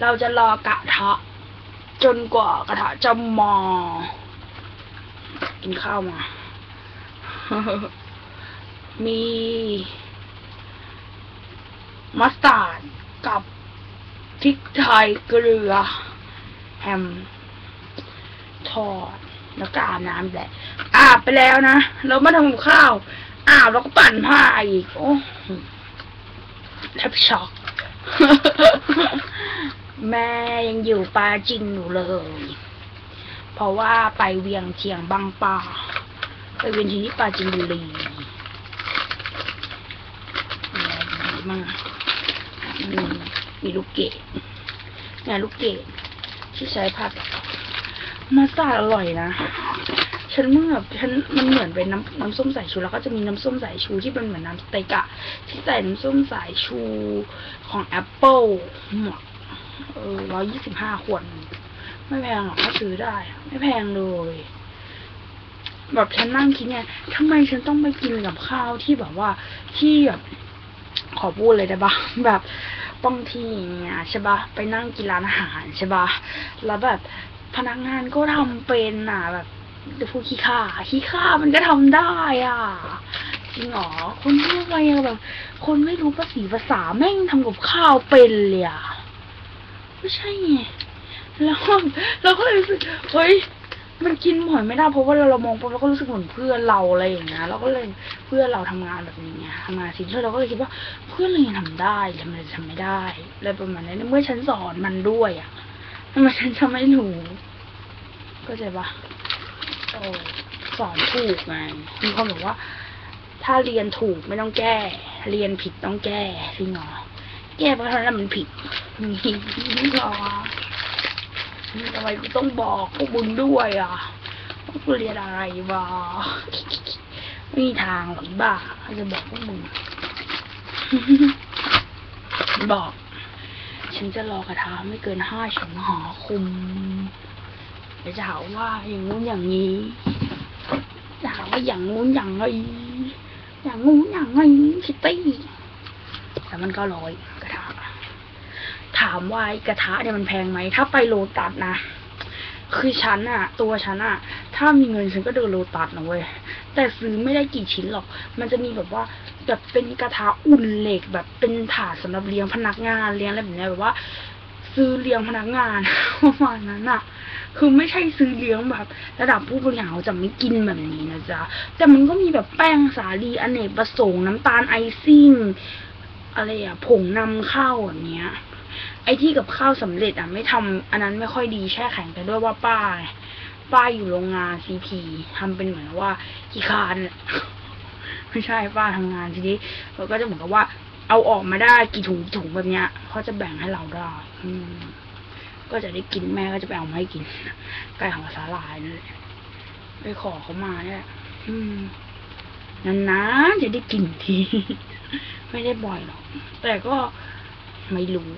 เราจะรอกระทะจนกว่ากระทะจะมากินข้าวมา มีมัสตาร์ดกับพริกไทยเกลือ แฮม ทอด แล้วก็อาบน้ำแหละ อาบไปแล้วนะ เรามาทำกับข้าว อาบแล้วก็ปั่นผ้าอีก โอ้แทบช็อก แม่ยังอยู่ปาจินอยู่เลย เพราะว่าไปเวียงเชียงบางป่า ไปเวียนที่ปาจินบุรีมีอะไรดีมั่งมีมีลูกเกดงานลูกเกดที่ใช้ผัดมาสาอร่อยนะ ฉันเมื่อฉันมันเหมือนเป็นน้ำน้ำส้มสายชูแล้วก็จะมีน้ำส้มสายชูที่เป็นเหมือนน้ำสเต็กอะที่ใส่น้ำส้มสายชูของแอปเปิลหมด เออร้อยยี่สิบห้าขวด ไม่แพงหรอกถ้าซื้อได้ ไม่แพงเลยแบบฉันนั่งคิดไงทำไมฉันต้องไปกินกับข้าวที่แบบว่า ที่แบบขอพูดเลยได้ปะแบบบางทีอย่างเงี้ยใช่ปะไปนั่งกินร้านอาหารใช่ปะแล้วแบบพนักงานก็ทำเป็นอะแบบจะพูดขี้ข้าขี้ข้ามันก็ทำได้อะจริงเหรอคนทั่วไปอะแบบ คนไม่รู้ภาษีภาษาแม่งทำกับข้าวเป็นเลยอะ ไม่ใช่ไงแล้วเราก็เลยรู้สึกเฮ้ยมันกินหมอยไม่ได้เพราะว่าเราเรามองปุ๊บเราก็รู้สึกเหมือนเพื่อนเราอะไรอย่างเงี้ยเราก็เลยเพื่อนเราทำงานแบบนี้ไงทำงานสิ่งที่เราก็เลยคิดว่าเพื่อนเรายังทำได้ทำไมจะทำไม่ได้อะไรประมาณนี้เมื่อฉันสอนมันด้วยอะทำไมฉันจะไม่รู้ก็ใจปะโอ้สอนถูกไงมีคนบอกว่า ถ้าเรียนถูกไม่ต้องแก้ เรียนผิดต้องแก้จริงเหรอ แก้ไปเท่านั้นมันผิดมีหรอทำไมกูต้องบอกพวกมึงด้วยอะว่ากูเรียนอะไรวะไม่มีทางหรอกบ้าเขาจะบอกพวกมึงบอก ฉันจะรอกระทะไม่เกินห้าชั่วโมงคุมเดี๋ยวจะหาว่าอย่างงู้นอย่างนี้ จะหาว่าอย่างงู้นอย่างนี้อย่างงู้นอย่างนี้คิตตี้แต่มันก็ร้อย ถามว่ากระทะเนี่ยมันแพงไหม ถ้าไปโลตัสนะ คือฉันอะตัวฉันอะถ้ามีเงินฉันก็เดินโลตัสนะเว้ย แต่ซื้อไม่ได้กี่ชิ้นหรอก มันจะมีแบบว่าแบบเป็นกระทะอุ่นเหล็กแบบเป็นถาดสำหรับเลี้ยงพนักงานเลี้ยงอะไรแบบนี้แบบว่า ซื้อเลี้ยงพนักงานประมาณนั้นอะคือไม่ใช่ซื้อเลี้ยงแบบ ระดับผู้บริหารจะไม่กินแบบนี้นะจ๊ะ แต่มันก็มีแบบแป้งสาลีอเนกประสงค์น้ำตาลไอซิ่งอะไรอะผงนำเข้าแบบเนี้ย ไอ้ที่กับข้าวสำเร็จอะไม่ทำอันนั้นไม่ค่อยดีแช่แข็งแต่ด้วยว่าป้าป้าอยู่โรงงานซีพีทำเป็นเหมือนว่าขี้คานไม่ใช่ป้าทำงานทีนี้เราก็จะเหมือนกับว่า เอาออกมาได้กี่ถุงกี่ถุงแบบเนี้ยเขาจะแบ่งให้เราได้ อืม ก็จะได้กินแม่ก็จะไปเอามาให้กินไก่ของสาลายนั่นแหละไปขอเขามาเนี่ยอืมนานๆจะได้กินที ไม่ได้บ่อยหรอก แต่ก็ไม่รู้